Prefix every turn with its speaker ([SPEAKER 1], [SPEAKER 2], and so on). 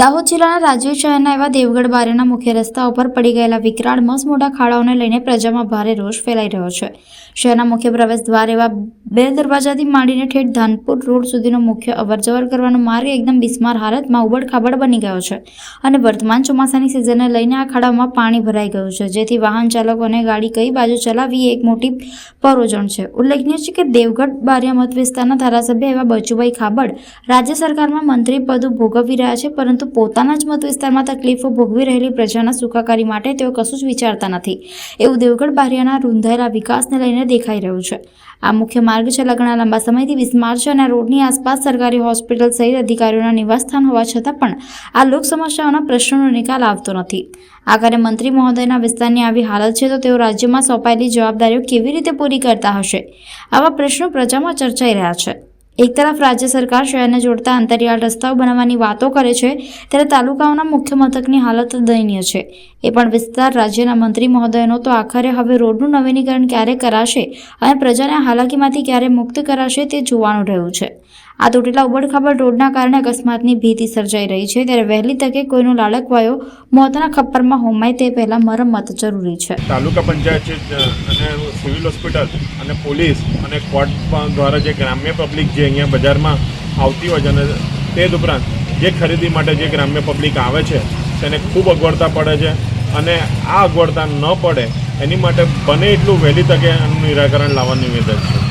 [SPEAKER 1] દાહોદ જિલ્લાના રાજવી શહેરના એવા દેવગઢ બારીના મુખ્ય રસ્તા ઉપર પડી ગયેલા વિકરાળ મસ્ત મોટા ખાડાઓને લઈને પ્રજામાં ભારે રોષ ફેલાઈ રહ્યો છે. શહેરના મુખ્ય પ્રવેશ દ્વાર એવા બે દરવાજાથી માંડીને ઠેઠ ધાનપુર રોડ સુધીનો મુખ્ય અવરજવર કરવાનો માર્ગ એકદમ બિસ્માર હાલતમાં ઉબડ બની ગયો છે અને વર્તમાન ચોમાસાની સિઝનને લઈને આ ખાડામાં પાણી ભરાઈ ગયું છે. જેથી વાહન ચાલકોને ગાડી કઈ બાજુ ચલાવવી એક મોટી પરોજણ છે. ઉલ્લેખનીય છે કે દેવગઢ બારિયા મત વિસ્તારના ધારાસભ્ય એવા બચુભાઈ ખાબડ રાજ્ય સરકારમાં મંત્રી પદ ભોગવી રહ્યા છે, પરંતુ પોતાના જ મત વિસ્તારમાં તકલીફો ભોગવી રહેલી પ્રજાના સુખાકારી માટે તેઓ કશું જ વિચારતા નથી. એવું દેવગઢ, બારિયાના રૂંધાયેલા વિકાસને લઈને દેખાઈ રહ્યું છે. આ મુખ્ય માર્ગ છેલ્લા ઘણા લાંબા સમયથી બિસ્માર છે અને રોડની આસપાસ સરકારી હોસ્પિટલ સહિત અધિકારીઓના નિવાસસ્થાન હોવા છતાં પણ આ લોક સમસ્યાઓના પ્રશ્નોનો નિકાલ આવતો નથી. આખરે મંત્રી મહોદયના વિસ્તારની આવી હાલત છે તો તેઓ રાજ્યમાં સોંપાયેલી જવાબદારીઓ કેવી રીતે પૂરી કરતા હશે? આવા પ્રશ્નો પ્રજામાં ચર્ચાઈ રહ્યા છે. એક તરફ રાજ્ય સરકાર શહેરને જોડતા અંતરિયાળ રસ્તાઓ બનાવવાની વાતો કરે છે, ત્યારે તાલુકાઓના મુખ્ય મથકની હાલત દયનીય છે. એ પણ વિસ્તાર રાજ્યના મંત્રી મહોદયનો તો આખરે હવે રોડનું નવીનીકરણ ક્યારે કરાશે અને પ્રજાને હાલાકીમાંથી ક્યારે મુક્ત કરાશે તે જોવાનું રહ્યું છે. આ તૂટેલા ઉબડખાબડ રોડના કારણે અકસ્માતની ભીતિ સર્જાઈ રહી છે, ત્યારે વહેલી તકે કોઈનો લાડકવાયો મોતના ખપ્પરમાં હોમાય તે પહેલાં મરમત જરૂરી છે.
[SPEAKER 2] તાલુકા પંચાયત છે, અને સિવિલ હોસ્પિટલ અને પોલીસ અને કોર્ટ દ્વારા જે ગ્રામ્ય પબ્લિક જે અહીંયા બજારમાં આવતી હોય છે અને તે જ ઉપરાંત જે ખરીદી માટે જે ગ્રામ્ય પબ્લિક આવે છે, તેને ખૂબ અગવડતા પડે છે અને આ અગવડતા ન પડે, એની માટે બને એટલું વહેલી તકે એનું નિરાકરણ લાવવાનું નિવેદન છે.